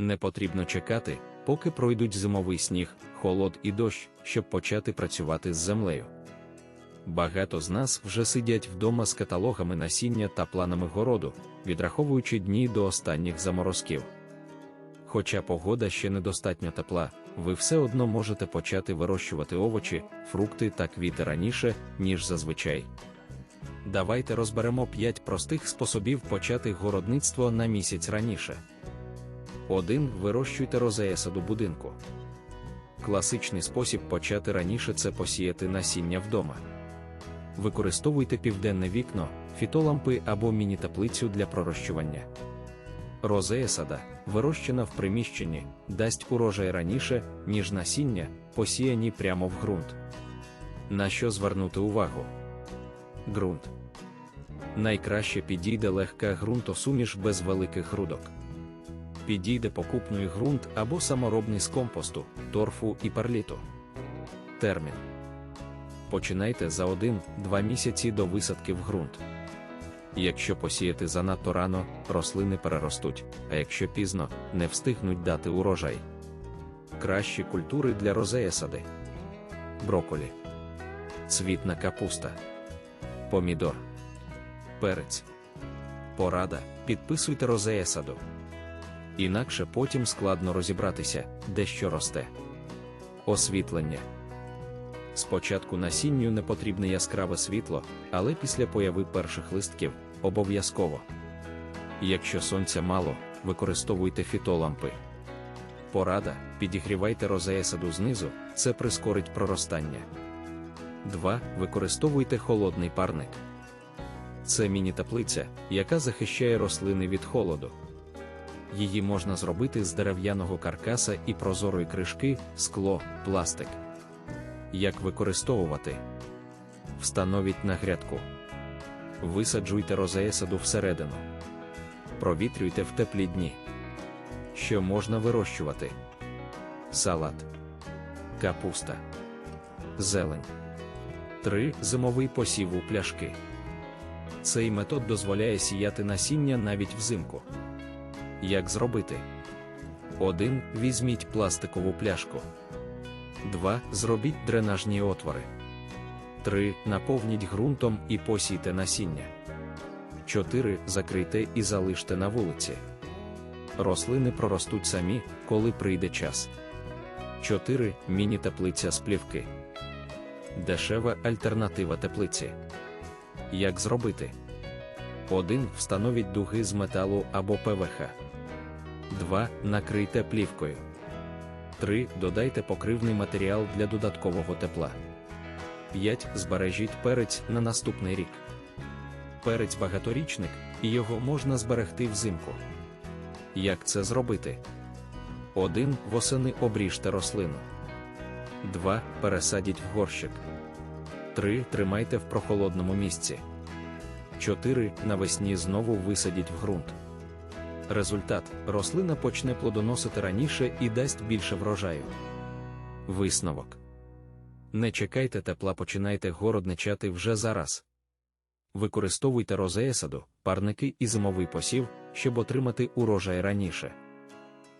Не потрібно чекати, поки пройдуть зимовий сніг, холод і дощ, щоб почати працювати з землею. Багато з нас вже сидять вдома з каталогами насіння та планами городу, відраховуючи дні до останніх заморозків. Хоча погода ще недостатньо тепла, ви все одно можете почати вирощувати овочі, фрукти та квіти раніше, ніж зазвичай. Давайте розберемо 5 простих способів почати городництво на місяць раніше. 1. Вирощуйте розея саду будинку. Класичний спосіб почати раніше це посіяти насіння вдома. Використовуйте південне вікно, фітолампи або міні-таплицю для пророщування. Розея сада, вирощена в приміщенні, дасть урожай раніше, ніж насіння, посіяні прямо в ґрунт. На що звернути увагу? Ґрунт. Найкраще підійде легка ґрунтосуміш без великих грудок. Підійде покупний ґрунт або саморобний з компосту, торфу і перліту. Термін. Починайте за 1-2 місяці до висадки в ґрунт. Якщо посіяти занадто рано, рослини переростуть, а якщо пізно, не встигнуть дати урожай. Кращі культури для розея сади. Броколі. Цвітна капуста. Помідор. Перець. Порада. Підписуйте розея саду. Інакше потім складно розібратися, де що росте. Освітлення. Спочатку насінню не потрібне яскраве світло, але після появи перших листків обов'язково. Якщо сонця мало, використовуйте фітолампи. Порада, підігрівайте розеясаду знизу, це прискорить проростання. 2. Використовуйте холодний парник. Це міні-таплиця, яка захищає рослини від холоду. Її можна зробити з дерев'яного каркаса і прозорої кришки, скло, пластик. Як використовувати? Встановіть на грядку. Висаджуйте розеесаду всередину. Провітрюйте в теплі дні. Що можна вирощувати? Салат, капуста, зелень. 3. Зимовий посів у пляшки. Цей метод дозволяє сіяти насіння навіть взимку. Як зробити? 1. Візьміть пластикову пляшку. 2. Зробіть дренажні отвори. 3. Наповніть ґрунтом і посійте насіння. 4. Закрийте і залиште на вулиці. Рослини проростуть самі, коли прийде час. 4. Міні-теплиця з плівки. Дешева альтернатива теплиці. Як зробити? 1. Встановіть дуги з металу або ПВХ. 2. Накрийте плівкою. 3. Додайте покривний матеріал для додаткового тепла. 5. Збережіть перець на наступний рік. Перець багаторічник, і його можна зберегти взимку. Як це зробити? 1. Восени обріжте рослину. 2. Пересадіть в горщик. 3. Тримайте в прохолодному місці. 4. Навесні знову висадіть в ґрунт. Результат рослина почне плодоносити раніше і дасть більше врожаю. Висновок. Не чекайте тепла, починайте городничати вже зараз. Використовуйте розеясаду, парники і зимовий посів, щоб отримати урожай раніше.